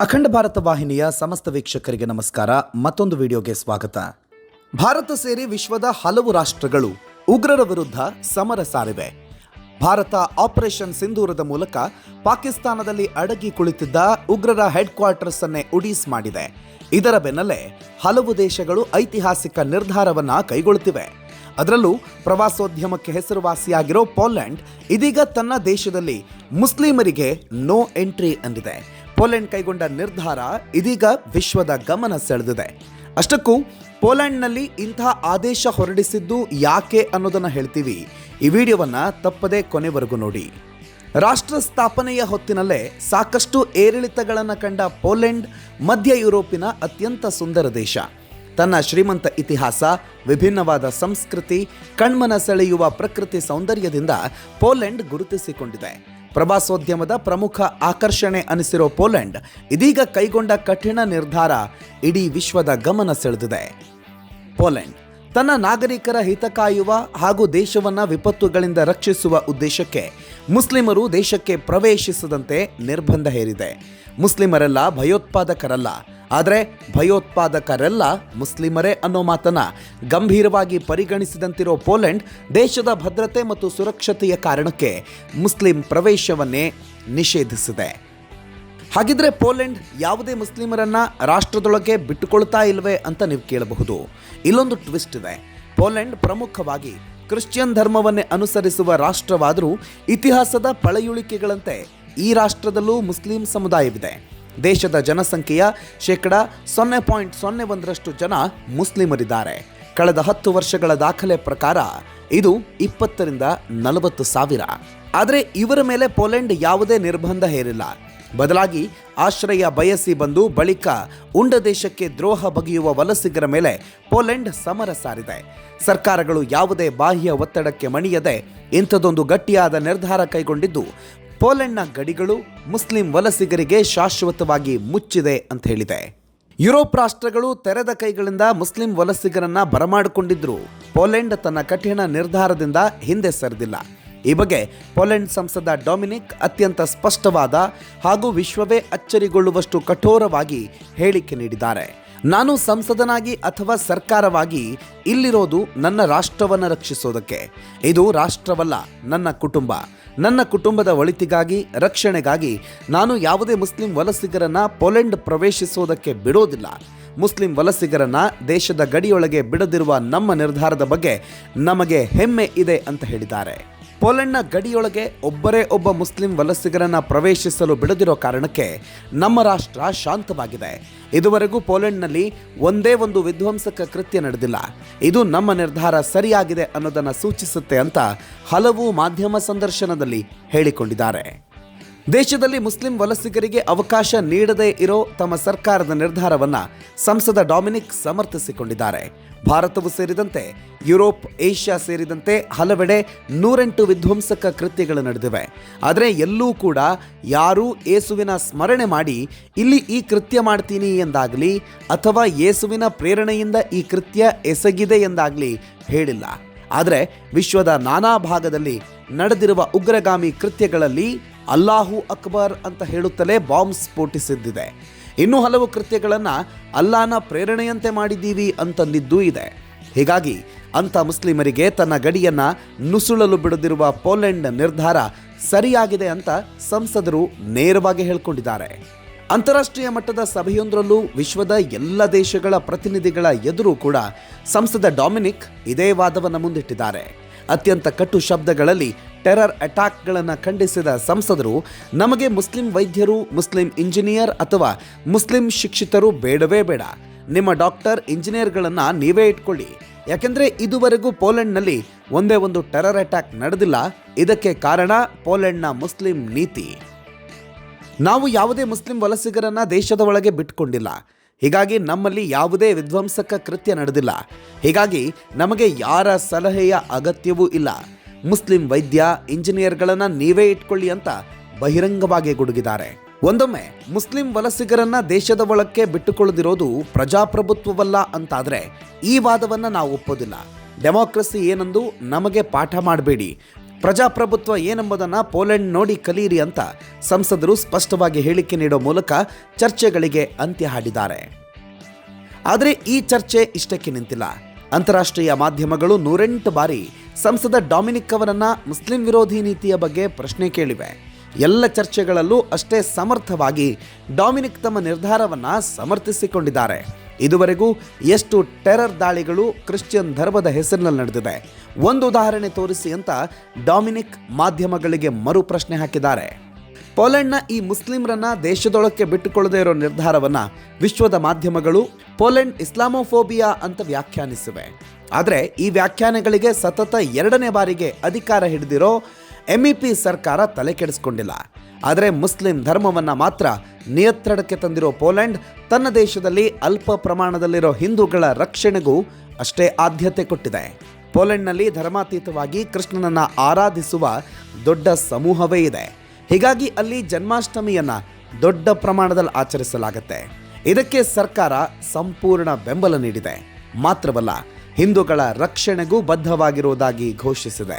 ಅಖಂಡ ಭಾರತ ವಾಹಿನಿಯ ಸಮಸ್ತ ವೀಕ್ಷಕರಿಗೆ ನಮಸ್ಕಾರ. ಮತ್ತೊಂದು ವಿಡಿಯೋಗೆ ಸ್ವಾಗತ. ಭಾರತ ಸೇರಿ ವಿಶ್ವದ ಹಲವು ರಾಷ್ಟ್ರಗಳು ಉಗ್ರರ ವಿರುದ್ಧ ಸಮರ ಸಾರಿವೆ. ಭಾರತ ಆಪರೇಷನ್ ಸಿಂಧೂರದ ಮೂಲಕ ಪಾಕಿಸ್ತಾನದಲ್ಲಿ ಅಡಗಿ ಕುಳಿತಿದ್ದ ಉಗ್ರರ ಹೆಡ್ ಕ್ವಾರ್ಟರ್ಸ್ ಅನ್ನೇ ಉಡೀಸ್ ಮಾಡಿದೆ. ಇದರ ಬೆನ್ನಲ್ಲೇ ಹಲವು ದೇಶಗಳು ಐತಿಹಾಸಿಕ ನಿರ್ಧಾರವನ್ನ ಕೈಗೊಳ್ಳುತ್ತಿವೆ ಅದರಲ್ಲೂ ಪ್ರವಾಸೋದ್ಯಮಕ್ಕೆ ಹೆಸರುವಾಸಿಯಾಗಿರೋ ಪೋಲೆಂಡ್ ಇದೀಗ ತನ್ನ ದೇಶದಲ್ಲಿ ಮುಸ್ಲಿಮರಿಗೆ ನೋ ಎಂಟ್ರಿ ಅಂದಿದೆ. ಪೋಲೆಂಡ್ ಕೈಗೊಂಡ ನಿರ್ಧಾರ ಇದೀಗ ವಿಶ್ವದ ಗಮನ ಸೆಳೆದಿದೆ. ಅಷ್ಟಕ್ಕೂ ಪೋಲೆಂಡ್ನಲ್ಲಿ ಇಂಥ ಆದೇಶ ಹೊರಡಿಸಿದ್ದು ಯಾಕೆ ಅನ್ನೋದನ್ನು ಹೇಳ್ತೀವಿ. ಈ ವಿಡಿಯೋವನ್ನ ತಪ್ಪದೇ ಕೊನೆವರೆಗೂ ನೋಡಿ. ರಾಷ್ಟ್ರ ಸ್ಥಾಪನೆಯ ಹೊತ್ತಿನಲ್ಲೇ ಸಾಕಷ್ಟು ಏರಿಳಿತಗಳನ್ನು ಕಂಡ ಪೋಲೆಂಡ್ ಮಧ್ಯ ಯುರೋಪಿನ ಅತ್ಯಂತ ಸುಂದರ ದೇಶ. ತನ್ನ ಶ್ರೀಮಂತ ಇತಿಹಾಸ, ವಿಭಿನ್ನವಾದ ಸಂಸ್ಕೃತಿ, ಕಣ್ಮನ ಸೆಳೆಯುವ ಪ್ರಕೃತಿ ಸೌಂದರ್ಯದಿಂದ ಪೋಲೆಂಡ್ ಗುರುತಿಸಿಕೊಂಡಿದೆ. ಪ್ರವಾಸೋದ್ಯಮದ ಪ್ರಮುಖ ಆಕರ್ಷಣೆ ಅನಿಸಿರೋ ಪೋಲೆಂಡ್ ಇದೀಗ ಕೈಗೊಂಡ ಕಠಿಣ ನಿರ್ಧಾರ ಇಡೀ ವಿಶ್ವದ ಗಮನ ಸೆಳೆದಿದೆ. ಪೋಲೆಂಡ್ ತನ್ನ ನಾಗರಿಕರ ಹಿತ ಕಾಯುವ ಹಾಗೂ ದೇಶವನ್ನ ವಿಪತ್ತುಗಳಿಂದ ರಕ್ಷಿಸುವ ಉದ್ದೇಶಕ್ಕೆ ಮುಸ್ಲಿಮರು ದೇಶಕ್ಕೆ ಪ್ರವೇಶಿಸದಂತೆ ನಿರ್ಬಂಧ ಹೇರಿದೆ. ಮುಸ್ಲಿಮರೆಲ್ಲ ಭಯೋತ್ಪಾದಕರಲ್ಲ ಆದರೆ ಭಯೋತ್ಪಾದಕರೆಲ್ಲ ಮುಸ್ಲಿಮರೇ ಅನ್ನೋ ಮಾತನ್ನ ಗಂಭೀರವಾಗಿ ಪರಿಗಣಿಸಿದಂತಿರೋ ಪೋಲೆಂಡ್ ದೇಶದ ಭದ್ರತೆ ಮತ್ತು ಸುರಕ್ಷತೆಯ ಕಾರಣಕ್ಕೆ ಮುಸ್ಲಿಂ ಪ್ರವೇಶವನ್ನೇ ನಿಷೇಧಿಸಿದೆ. ಹಾಗಿದ್ರೆ ಪೋಲೆಂಡ್ ಯಾವುದೇ ಮುಸ್ಲಿಮರನ್ನ ರಾಷ್ಟ್ರದೊಳಗೆ ಬಿಟ್ಟುಕೊಳ್ತಾ ಇಲ್ವೇ ಅಂತ ನೀವು ಕೇಳಬಹುದು. ಇಲ್ಲೊಂದು ಟ್ವಿಸ್ಟ್ ಇದೆ. ಪೋಲೆಂಡ್ ಪ್ರಮುಖವಾಗಿ ಕ್ರಿಶ್ಚಿಯನ್ ಧರ್ಮವನ್ನೇ ಅನುಸರಿಸುವ ರಾಷ್ಟ್ರವಾದರೂ ಇತಿಹಾಸದ ಪಳೆಯುಳಿಕೆಗಳಂತೆ ಈ ರಾಷ್ಟ್ರದಲ್ಲೂ ಮುಸ್ಲಿಂ ಸಮುದಾಯವಿದೆ. ದೇಶದ ಜನಸಂಖ್ಯೆಯ ಶೇಕಡ ಸೊನ್ನೆ ಪಾಯಿಂಟ್ ಸೊನ್ನೆ ಒಂದರಷ್ಟು ಜನ ಮುಸ್ಲಿಮರಿದ್ದಾರೆ. ಕಳೆದ ಹತ್ತು ವರ್ಷಗಳ ದಾಖಲೆ ಪ್ರಕಾರ ಇದು ಇಪ್ಪತ್ತರಿಂದ ನಲವತ್ತು ಸಾವಿರ. ಆದರೆ ಇವರ ಮೇಲೆ ಪೋಲೆಂಡ್ ಯಾವುದೇ ನಿರ್ಬಂಧ ಹೇರಿಲ್ಲ. ಬದಲಾಗಿ ಆಶ್ರಯ ಬಯಸಿ ಬಂದು ಬಳಿಕ ಉಂಡ ದೇಶಕ್ಕೆ ದ್ರೋಹ ಬಗೆಯುವ ವಲಸಿಗರ ಮೇಲೆ ಪೋಲೆಂಡ್ ಸಮರ ಸಾರಿದೆ. ಸರ್ಕಾರಗಳು ಯಾವುದೇ ಬಾಹ್ಯ ಒತ್ತಡಕ್ಕೆ ಮಣಿಯದೆ ಇಂಥದೊಂದು ಗಟ್ಟಿಯಾದ ನಿರ್ಧಾರ ಕೈಗೊಂಡಿದ್ದು ಪೋಲೆಂಡ್ನ ಗಡಿಗಳು ಮುಸ್ಲಿಂ ವಲಸಿಗರಿಗೆ ಶಾಶ್ವತವಾಗಿ ಮುಚ್ಚಿದೆ ಅಂತ ಹೇಳಿದೆ. ಯುರೋಪ್ ರಾಷ್ಟ್ರಗಳು ತೆರೆದ ಕೈಗಳಿಂದ ಮುಸ್ಲಿಂ ವಲಸಿಗರನ್ನ ಬರಮಾಡಿಕೊಂಡಿದ್ರು. ಪೋಲೆಂಡ್ ತನ್ನ ಕಠಿಣ ನಿರ್ಧಾರದಿಂದ ಹಿಂದೆ ಸರಿದಿಲ್ಲ. ಈ ಬಗ್ಗೆ ಪೋಲೆಂಡ್ ಸಂಸದ ಡೊಮಿನಿಕ್ ಅತ್ಯಂತ ಸ್ಪಷ್ಟವಾದ ಹಾಗೂ ವಿಶ್ವವೇ ಅಚ್ಚರಿಗೊಳ್ಳುವಷ್ಟು ಕಠೋರವಾಗಿ ಹೇಳಿಕೆ ನೀಡಿದ್ದಾರೆ. ನಾನು ಸಂಸದನಾಗಿ ಅಥವಾ ಸರ್ಕಾರವಾಗಿ ಇಲ್ಲಿರೋದು ನನ್ನ ರಾಷ್ಟ್ರವನ್ನು ರಕ್ಷಿಸೋದಕ್ಕೆ. ಇದು ರಾಷ್ಟ್ರವಲ್ಲ, ನನ್ನ ಕುಟುಂಬ. ನನ್ನ ಕುಟುಂಬದ ಒಳಿತಿಗಾಗಿ, ರಕ್ಷಣೆಗಾಗಿ ನಾನು ಯಾವುದೇ ಮುಸ್ಲಿಂ ವಲಸಿಗರನ್ನ ಪೋಲೆಂಡ್ ಪ್ರವೇಶಿಸೋದಕ್ಕೆ ಬಿಡೋದಿಲ್ಲ. ಮುಸ್ಲಿಂ ವಲಸಿಗರನ್ನ ದೇಶದ ಗಡಿಯೊಳಗೆ ಬಿಡದಿರುವ ನಮ್ಮ ನಿರ್ಧಾರದ ಬಗ್ಗೆ ನಮಗೆ ಹೆಮ್ಮೆ ಇದೆ ಅಂತ ಹೇಳಿದ್ದಾರೆ. ಪೋಲೆಂಡ್ನ ಗಡಿಯೊಳಗೆ ಒಬ್ಬರೇ ಒಬ್ಬ ಮುಸ್ಲಿಂ ವಲಸಿಗರನ್ನ ಪ್ರವೇಶಿಸಲು ಬಿಡದಿರೋ ಕಾರಣಕ್ಕೆ ನಮ್ಮ ರಾಷ್ಟ್ರ ಶಾಂತವಾಗಿದೆ. ಇದುವರೆಗೂ ಪೋಲೆಂಡ್ನಲ್ಲಿ ಒಂದೇ ಒಂದು ವಿಧ್ವಂಸಕ ಕೃತ್ಯ ನಡೆದಿಲ್ಲ. ಇದು ನಮ್ಮ ನಿರ್ಧಾರ ಸರಿಯಾಗಿದೆ ಅನ್ನೋದನ್ನು ಸೂಚಿಸುತ್ತೆ ಅಂತ ಹಲವು ಮಾಧ್ಯಮ ಸಂದರ್ಶನದಲ್ಲಿ ಹೇಳಿಕೊಂಡಿದ್ದಾರೆ. ದೇಶದಲ್ಲಿ ಮುಸ್ಲಿಂ ವಲಸಿಗರಿಗೆ ಅವಕಾಶ ನೀಡದೇ ಇರೋ ತಮ್ಮ ಸರ್ಕಾರದ ನಿರ್ಧಾರವನ್ನ ಸಂಸದ ಡಾಮಿನಿಕ್ ಸಮರ್ಥಿಸಿಕೊಂಡಿದ್ದಾರೆ. ಭಾರತವು ಸೇರಿದಂತೆ ಯುರೋಪ್, ಏಷ್ಯಾ ಸೇರಿದಂತೆ ಹಲವೆಡೆ ನೂರೆಂಟು ವಿಧ್ವಂಸಕ ಕೃತ್ಯಗಳು ನಡೆದಿವೆ. ಆದರೆ ಎಲ್ಲೂ ಕೂಡ ಯಾರೂ ಏಸುವಿನ ಸ್ಮರಣೆ ಮಾಡಿ, ಇಲ್ಲಿ ಈ ಕೃತ್ಯ ಮಾಡ್ತೀನಿ ಎಂದಾಗಲಿ ಅಥವಾ ಏಸುವಿನ ಪ್ರೇರಣೆಯಿಂದ ಈ ಕೃತ್ಯ ಎಸಗಿದೆ ಎಂದಾಗಲಿ ಹೇಳಿಲ್ಲ. ಆದರೆ ವಿಶ್ವದ ನಾನಾ ಭಾಗದಲ್ಲಿ ನಡೆದಿರುವ ಉಗ್ರಗಾಮಿ ಕೃತ್ಯಗಳಲ್ಲಿ ಅಲ್ಲಾಹು ಅಕ್ಬರ್ ಅಂತ ಹೇಳುತ್ತಲೇ ಬಾಂಬ್ ಸ್ಫೋಟಿಸಿದ್ದಿದೆ ಇನ್ನೂ ಹಲವು ಕೃತ್ಯಗಳನ್ನು ಅಲ್ಲಾನ ಪ್ರೇರಣೆಯಂತೆ ಮಾಡಿದ್ದೀವಿ ಅಂತಂದಿದ್ದೂ ಇದೆ. ಹೀಗಾಗಿ ಅಂಥ ಮುಸ್ಲಿಮರಿಗೆ ತನ್ನ ಗಡಿಯನ್ನು ನುಸುಳಲು ಬಿಡದಿರುವ ಪೋಲೆಂಡ್ ನಿರ್ಧಾರ ಸರಿಯಾಗಿದೆ ಅಂತ ಸಂಸದರು ನೇರವಾಗಿ ಹೇಳಿಕೊಂಡಿದ್ದಾರೆ. ಅಂತಾರಾಷ್ಟ್ರೀಯ ಮಟ್ಟದ ಸಭೆಯೊಂದರಲ್ಲೂ ವಿಶ್ವದ ಎಲ್ಲ ದೇಶಗಳ ಪ್ರತಿನಿಧಿಗಳ ಎದುರು ಕೂಡ ಸಂಸದ ಡಾಮಿನಿಕ್ ಇದೇ ವಾದವನ್ನು ಮುಂದಿಟ್ಟಿದ್ದಾರೆ. ಅತ್ಯಂತ ಕಟು ಶಬ್ದಗಳಲ್ಲಿ ಟೆರರ್ ಅಟ್ಯಾಕ್ಗಳನ್ನು ಖಂಡಿಸಿದ ಸಂಸದರು, ನಮಗೆ ಮುಸ್ಲಿಂ ವೈದ್ಯರು, ಮುಸ್ಲಿಂ ಇಂಜಿನಿಯರ್ ಅಥವಾ ಮುಸ್ಲಿಂ ಶಿಕ್ಷಿತರು ಬೇಡವೇ ಬೇಡ. ನಿಮ್ಮ ಡಾಕ್ಟರ್ ಇಂಜಿನಿಯರ್ಗಳನ್ನು ನೀವೇ ಇಟ್ಕೊಳ್ಳಿ. ಯಾಕೆಂದರೆ ಇದುವರೆಗೂ ಪೋಲೆಂಡ್ನಲ್ಲಿ ಒಂದೇ ಒಂದು ಟೆರರ್ ಅಟ್ಯಾಕ್ ನಡೆದಿಲ್ಲ. ಇದಕ್ಕೆ ಕಾರಣ ಪೋಲೆಂಡ್ನ ಮುಸ್ಲಿಂ ನೀತಿ. ನಾವು ಯಾವುದೇ ಮುಸ್ಲಿಂ ವಲಸಿಗರನ್ನ ದೇಶದ ಒಳಗೆ ಬಿಟ್ಕೊಂಡಿಲ್ಲ. ಹೀಗಾಗಿ ನಮ್ಮಲ್ಲಿ ಯಾವುದೇ ವಿಧ್ವಂಸಕ ಕೃತ್ಯ ನಡೆದಿಲ್ಲ. ಹೀಗಾಗಿ ನಮಗೆ ಯಾರ ಸಲಹೆಯ ಅಗತ್ಯವೂ ಇಲ್ಲ. ಮುಸ್ಲಿಂ ವೈದ್ಯ, ಇಂಜಿನಿಯರ್ಗಳನ್ನ ನೀವೇ ಇಟ್ಕೊಳ್ಳಿ ಅಂತ ಬಹಿರಂಗವಾಗಿ ಗುಡುಗಿದ್ದಾರೆ. ಒಂದೊಮ್ಮೆ ಮುಸ್ಲಿಂ ವಲಸಿಗರನ್ನ ದೇಶದ ಒಳಕ್ಕೆ ಬಿಟ್ಟುಕೊಳ್ಳದಿರೋದು ಪ್ರಜಾಪ್ರಭುತ್ವವಲ್ಲ ಅಂತಾದ್ರೆ ಈ ವಾದವನ್ನ ನಾವು ಒಪ್ಪೋದಿಲ್ಲ. ಡೆಮೋಕ್ರಸಿ ಏನೆಂದು ನಮಗೆ ಪಾಠ ಮಾಡಬೇಡಿ. ಪ್ರಜಾಪ್ರಭುತ್ವ ಏನೆಂಬುದನ್ನ ಪೋಲೆಂಡ್ ನೋಡಿ ಕಲಿಯಿರಿ ಅಂತ ಸಂಸದರು ಸ್ಪಷ್ಟವಾಗಿ ಹೇಳಿಕೆ ನೀಡೋ ಮೂಲಕ ಚರ್ಚೆಗಳಿಗೆ ಅಂತ್ಯ ಹಾಡಿದ್ದಾರೆ. ಆದರೆ ಈ ಚರ್ಚೆ ಇಷ್ಟಕ್ಕೆ ನಿಂತಿಲ್ಲ. ಅಂತಾರಾಷ್ಟ್ರೀಯ ಮಾಧ್ಯಮಗಳು ನೂರೆಂಟು ಬಾರಿ ಸಂಸದ ಡಾಮಿನಿಕ್ ಅವರನ್ನ ಮುಸ್ಲಿಂ ವಿರೋಧಿ ನೀತಿಯ ಬಗ್ಗೆ ಪ್ರಶ್ನೆ ಕೇಳಿವೆ. ಎಲ್ಲ ಚರ್ಚೆಗಳಲ್ಲೂ ಅಷ್ಟೇ ಸಮರ್ಥವಾಗಿ ಡಾಮಿನಿಕ್ ತಮ್ಮ ನಿರ್ಧಾರವನ್ನ ಸಮರ್ಥಿಸಿಕೊಂಡಿದ್ದಾರೆ. ಇದುವರೆಗೂ ಎಷ್ಟು ಟೆರರ್ ದಾಳಿಗಳು ಕ್ರಿಶ್ಚಿಯನ್ ಧರ್ಮದ ಹೆಸರಿನಲ್ಲಿ ನಡೆದಿದೆ. ಒಂದು ಉದಾಹರಣೆ ತೋರಿಸಿ ಅಂತ ಡಾಮಿನಿಕ್ ಮಾಧ್ಯಮಗಳಿಗೆ ಮರು ಪ್ರಶ್ನೆ ಹಾಕಿದ್ದಾರೆ. ಪೋಲೆಂಡ್ನ ಈ ಮುಸ್ಲಿಮರನ್ನ ದೇಶದೊಳಕ್ಕೆ ಬಿಟ್ಟುಕೊಳ್ಳದೇ ಇರೋ ನಿರ್ಧಾರವನ್ನ ವಿಶ್ವದ ಮಾಧ್ಯಮಗಳು ಪೋಲೆಂಡ್ ಇಸ್ಲಾಮೋಫೋಬಿಯಾ ಅಂತ ವ್ಯಾಖ್ಯಾನಿಸಿವೆ. ಆದರೆ ಈ ವ್ಯಾಖ್ಯಾನಗಳಿಗೆ ಸತತ ಎರಡನೇ ಬಾರಿಗೆ ಅಧಿಕಾರ ಹಿಡಿದಿರೋ ಎಂಇಪಿ ಸರ್ಕಾರ ತಲೆ ಕೆಡಿಸ್ಕೊಂಡಿಲ್ಲ. ಆದರೆ ಮುಸ್ಲಿಂ ಧರ್ಮವನ್ನ ಮಾತ್ರ ನಿಯಂತ್ರಣಕ್ಕೆ ತಂದಿರೋ ಪೋಲೆಂಡ್ ತನ್ನ ದೇಶದಲ್ಲಿ ಅಲ್ಪ ಪ್ರಮಾಣದಲ್ಲಿರೋ ಹಿಂದೂಗಳ ರಕ್ಷಣೆಗೂ ಅಷ್ಟೇ ಆದ್ಯತೆ ಕೊಟ್ಟಿದೆ. ಪೋಲೆಂಡ್ನಲ್ಲಿ ಧರ್ಮಾತೀತವಾಗಿ ಕೃಷ್ಣನನ್ನ ಆರಾಧಿಸುವ ದೊಡ್ಡ ಸಮೂಹವೇ ಇದೆ. ಹೀಗಾಗಿ ಅಲ್ಲಿ ಜನ್ಮಾಷ್ಟಮಿಯನ್ನ ದೊಡ್ಡ ಪ್ರಮಾಣದಲ್ಲಿ ಆಚರಿಸಲಾಗುತ್ತೆ. ಇದಕ್ಕೆ ಸರ್ಕಾರ ಸಂಪೂರ್ಣ ಬೆಂಬಲ ನೀಡಿದೆ. ಮಾತ್ರವಲ್ಲ, ಹಿಂದೂಗಳ ರಕ್ಷಣೆಗೂ ಬದ್ಧವಾಗಿರುವುದಾಗಿ ಘೋಷಿಸಿದೆ.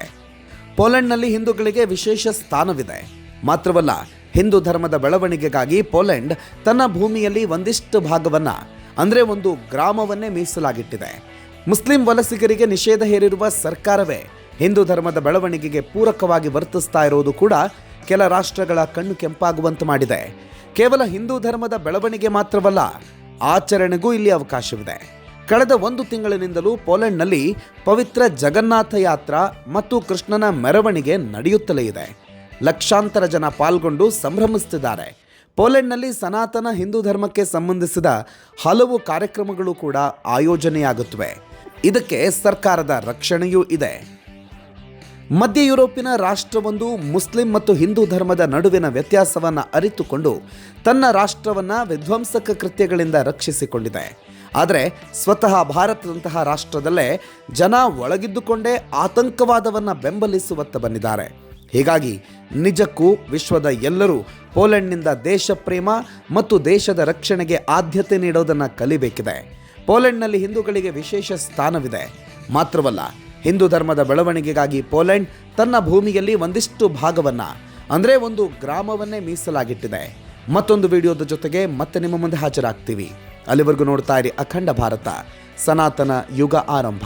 ಪೋಲೆಂಡ್ನಲ್ಲಿ ಹಿಂದೂಗಳಿಗೆ ವಿಶೇಷ ಸ್ಥಾನವಿದೆ. ಮಾತ್ರವಲ್ಲ, ಹಿಂದೂ ಧರ್ಮದ ಬೆಳವಣಿಗೆಗಾಗಿ ಪೋಲೆಂಡ್ ತನ್ನ ಭೂಮಿಯಲ್ಲಿ ಒಂದಿಷ್ಟು ಭಾಗವನ್ನ, ಅಂದರೆ ಒಂದು ಗ್ರಾಮವನ್ನೇ ಮೀಸಲಾಗಿಟ್ಟಿದೆ. ಮುಸ್ಲಿಂ ವಲಸಿಗರಿಗೆ ನಿಷೇಧ ಹೇರಿರುವ ಸರ್ಕಾರವೇ ಹಿಂದೂ ಧರ್ಮದ ಬೆಳವಣಿಗೆಗೆ ಪೂರಕವಾಗಿ ವರ್ತಿಸ್ತಾ ಇರುವುದು ಕೂಡ ಕೆಲ ರಾಷ್ಟ್ರಗಳ ಕಣ್ಣು ಕೆಂಪಾಗುವಂತೆ ಮಾಡಿದೆ. ಕೇವಲ ಹಿಂದೂ ಧರ್ಮದ ಬೆಳವಣಿಗೆ ಮಾತ್ರವಲ್ಲ, ಆಚರಣೆಗೂ ಇಲ್ಲಿ ಅವಕಾಶವಿದೆ. ಕಳೆದ ಒಂದು ತಿಂಗಳಿನಿಂದಲೂ ಪೋಲೆಂಡ್ನಲ್ಲಿ ಪವಿತ್ರ ಜಗನ್ನಾಥ ಯಾತ್ರಾ ಮತ್ತು ಕೃಷ್ಣನ ಮೆರವಣಿಗೆ ನಡೆಯುತ್ತಲೇ ಇದೆ. ಲಕ್ಷಾಂತರ ಜನ ಪಾಲ್ಗೊಂಡು ಸಂಭ್ರಮಿಸುತ್ತಿದ್ದಾರೆ. ಪೋಲೆಂಡ್ನಲ್ಲಿ ಸನಾತನ ಹಿಂದೂ ಧರ್ಮಕ್ಕೆ ಸಂಬಂಧಿಸಿದ ಹಲವು ಕಾರ್ಯಕ್ರಮಗಳು ಕೂಡ ಆಯೋಜನೆಯಾಗುತ್ತವೆ. ಇದಕ್ಕೆ ಸರ್ಕಾರದ ರಕ್ಷಣೆಯೂ ಇದೆ. ಮಧ್ಯ ಯುರೋಪಿನ ರಾಷ್ಟ್ರವೊಂದು ಮುಸ್ಲಿಂ ಮತ್ತು ಹಿಂದೂ ಧರ್ಮದ ನಡುವಿನ ವ್ಯತ್ಯಾಸವನ್ನು ಅರಿತುಕೊಂಡು ತನ್ನ ರಾಷ್ಟ್ರವನ್ನು ವಿಧ್ವಂಸಕ ಕೃತ್ಯಗಳಿಂದ ರಕ್ಷಿಸಿಕೊಂಡಿದೆ. ಆದರೆ ಸ್ವತಃ ಭಾರತದಂತಹ ರಾಷ್ಟ್ರದಲ್ಲೇ ಜನ ಒಳಗಿದ್ದುಕೊಂಡೇ ಆತಂಕವಾದವನ್ನು ಬೆಂಬಲಿಸುವತ್ತ ಬಂದಿದ್ದಾರೆ. ಹೀಗಾಗಿ ನಿಜಕ್ಕೂ ವಿಶ್ವದ ಎಲ್ಲರೂ ಪೋಲೆಂಡ್ನಿಂದ ದೇಶ ಪ್ರೇಮ ಮತ್ತು ದೇಶದ ರಕ್ಷಣೆಗೆ ಆದ್ಯತೆ ನೀಡೋದನ್ನು ಕಲಿಬೇಕಿದೆ. ಪೋಲೆಂಡ್ನಲ್ಲಿ ಹಿಂದೂಗಳಿಗೆ ವಿಶೇಷ ಸ್ಥಾನವಿದೆ. ಮಾತ್ರವಲ್ಲ ಹಿಂದೂ ಧರ್ಮದ ಬೆಳವಣಿಗೆಗಾಗಿ ಪೋಲೆಂಡ್ ತನ್ನ ಭೂಮಿಯಲ್ಲಿ ಒಂದಿಷ್ಟು ಭಾಗವನ್ನು, ಅಂದರೆ ಒಂದು ಗ್ರಾಮವನ್ನೇ ಮೀಸಲಾಗಿಟ್ಟಿದೆ. ಮತ್ತೊಂದು ವಿಡಿಯೋದ ಜೊತೆಗೆ ಮತ್ತೆ ನಿಮ್ಮ ಮುಂದೆ ಹಾಜರಾಗ್ತೀವಿ. ಅಲ್ಲಿವರೆಗೂ ನೋಡ್ತಾ ಇರಿ ಅಖಂಡ ಭಾರತ, ಸನಾತನ ಯುಗ ಆರಂಭ.